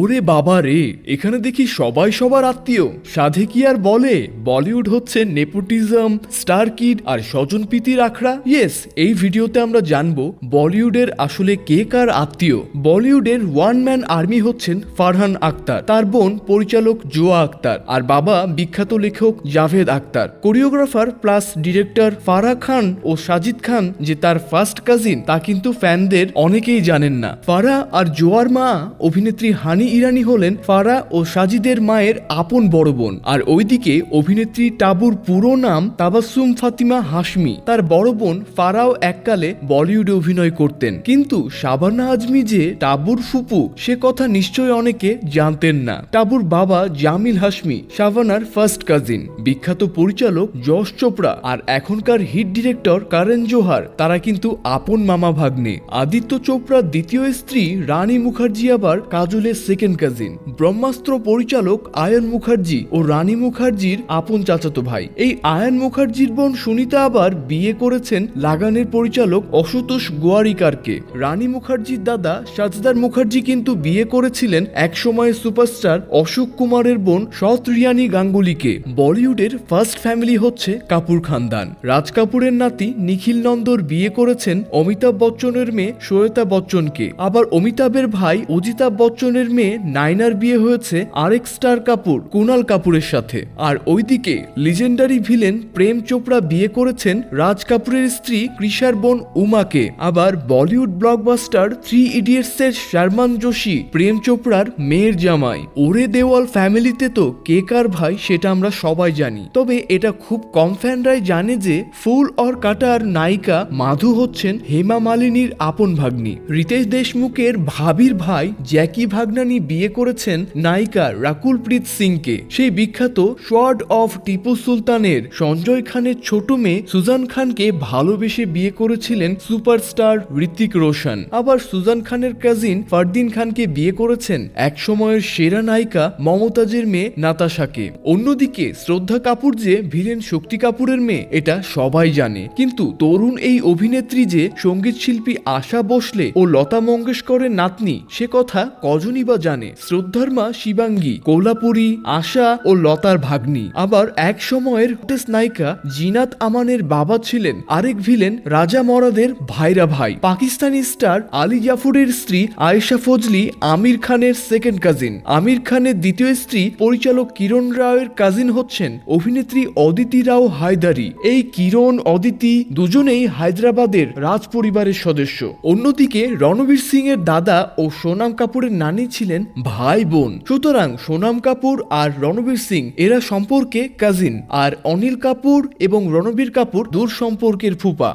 ওরে বাবা রে, এখানে দেখি সবাই সবার আত্মীয়। সাধে কি আর বলে? বলিউড হচ্ছে নেপোটিজম, স্টার কিড আর স্বজনপ্রীতির আখড়া। ইয়েস, এই ভিডিওতে আমরা জানব বলিউডের আসলে কে কার আত্মীয়। বলিউডের ওয়ান ম্যান আর্মি হচ্ছেন ফারহান আক্তার। তার বোন পরিচালক জোয়া আক্তার আর বাবা বিখ্যাত লেখক Javed Akhtar. Choreographer plus director Farah Khan ও সাজিদ খান যে তার ফার্স্ট কাজিন তা কিন্তু ফ্যানদের অনেকেই জানেন না। ফারা আর জোয়ার মা অভিনেত্রী হানি ইরানি হলেন ফারা ও সাজিদের মায়ের আপন বড় বোন। আর ওইদিকে অভিনেত্রী টাবুর পুরো নাম তাবাসুম ফাতিমা হাসমি তার বড় বোন ফারাও এককালে বলিউডে অভিনয় করতেন। কিন্তু শাবানা আজমি যে টাবুর ফুপু, সে কথা নিশ্চয় অনেকে জানতেন না। টাবুর বাবা জামিল হাসমি শাবানার ফার্স্ট কাজিন বিখ্যাত পরিচালক যশ চোপড়া আর এখনকার হিট ডিরেক্টর কারেন জোহার, তারা কিন্তু আপন মামা ভাগ্নে। আদিত্য চোপড়ার দ্বিতীয় স্ত্রী রানী মুখার্জি আবার কাজলের সেকেন্ড কাজিন ব্রহ্মাস্ত্র পরিচালক আয়ন মুখার্জি ও রানী মুখার্জির আপন চাচাতো ভাই। এই আয়ন মুখার্জির বোন সুনিতা আবার বিয়ে করেছেন লাগানের পরিচালক অশুতোষ গোয়ারিকারকে। রানী মুখার্জির দাদা সাজদার মুখার্জি কিন্তু বিয়ে করেছিলেন একসময়ের সুপারস্টার অশোক কুমারের বোন সৎ রিয়ানি গাঙ্গুলিকে। বলিউডের ফার্স্ট ফ্যামিলি হচ্ছে কাপুর খানদান। রাজ কাপুরের নাতি নিখিল নন্দর বিয়ে করেছেন অমিতাভ বচ্চনের মেয়ে শ্বেতা বচ্চনকে। আবার অমিতাভের ভাই অজিতাভ বচ্চনের মেয়ে নাইনার বিয়ে হয়েছে আরেক স্টার কাপুর, কুনাল কাপুরের সাথে। আর ওইদিকে লিজেন্ডারি ভিলেন প্রেম চোপড়া বিয়ে করেছেন রাজ কাপুরের স্ত্রী কৃষার বোন উমাকে। আবার বলিউড ব্লকবাস্টার থ্রি ইডিয়টস এর শারমান যোশী, প্রেম চোপড়ার মেয়ের জামাই। ওরে দেওয়াল ফ্যামিলিতে তো কে কার ভাই সেটা আমরা সবাই জানি। তবে এটা খুব কম ফ্যানরাই জানে যে ফুল অর কাটার নায়িকা মাধু হচ্ছেন হেমা মালিনীর আপন ভাগ্নি। রিতেশ দেশমুখের ভাবির ভাই জ্যাকি ভাগনানি বিয়ে করেছেন নায়িকা রাকুল প্রীত সিংকে। সেই বিখ্যাত শর্ট অফ টিপু সুলতানের সঞ্জয় খানের ছোট মেয়ে সুজান খানকে ভালোবেসে বিয়ে করেছিলেন সুপারস্টার ঋতিক রোশন। আবার সুজান খানের কাজিন ফারদিন খানকে বিয়ে করেছেন এক সময়ের সেরা নায়িকা মমতাজের মেয়ে নাতাশাকে। অন্যদিকে শ্রদ্ধা কাপুর যে ভিলেন শক্তি কাপুরের মেয়ে, এটা সবাই জানে। কিন্তু তরুণ এই অভিনেত্রী যে সংগীত শিল্পী আশা বসলে ও লতা মঙ্গেশকরের নাতনি, সে কথা কজনই বা জানে। শ্রদ্ধার মা শিবাঙ্গী, কোলাপুরী, আশা ও লতার ভাগ্নি। আবার এক সময়ের নায়িকা জিনাত আমানের বাবা ছিলেন, আরেক ভিলেন রাজা মরাদের ভাইরা ভাই। পাকিস্তানি স্টার আলী জাফরের স্ত্রী আয়েশা ফজলি, আমির খানের সেকেন্ড কাজিন আমির খানের দ্বিতীয় স্ত্রী পরিচালক কিরণ রায়ের কাজিন হচ্ছেন অভিনেত্রী অদিতি রাও হায়দারি। এই কিরণ, অদিতি দুজনেই হায়দ্রাবাদের রাজ পরিবারের সদস্য। অন্যদিকে রণবীর সিং এর দাদা ও সোনাম কাপুরের নানি ছিলেন ভাই বোন। সুতরাং সোনাম কাপুর আর রণবীর সিং, এরা সম্পর্কে কাজিন আর অনিল কাপুর এবং রণবীর কাপুর দূর সম্পর্কের ফুপা।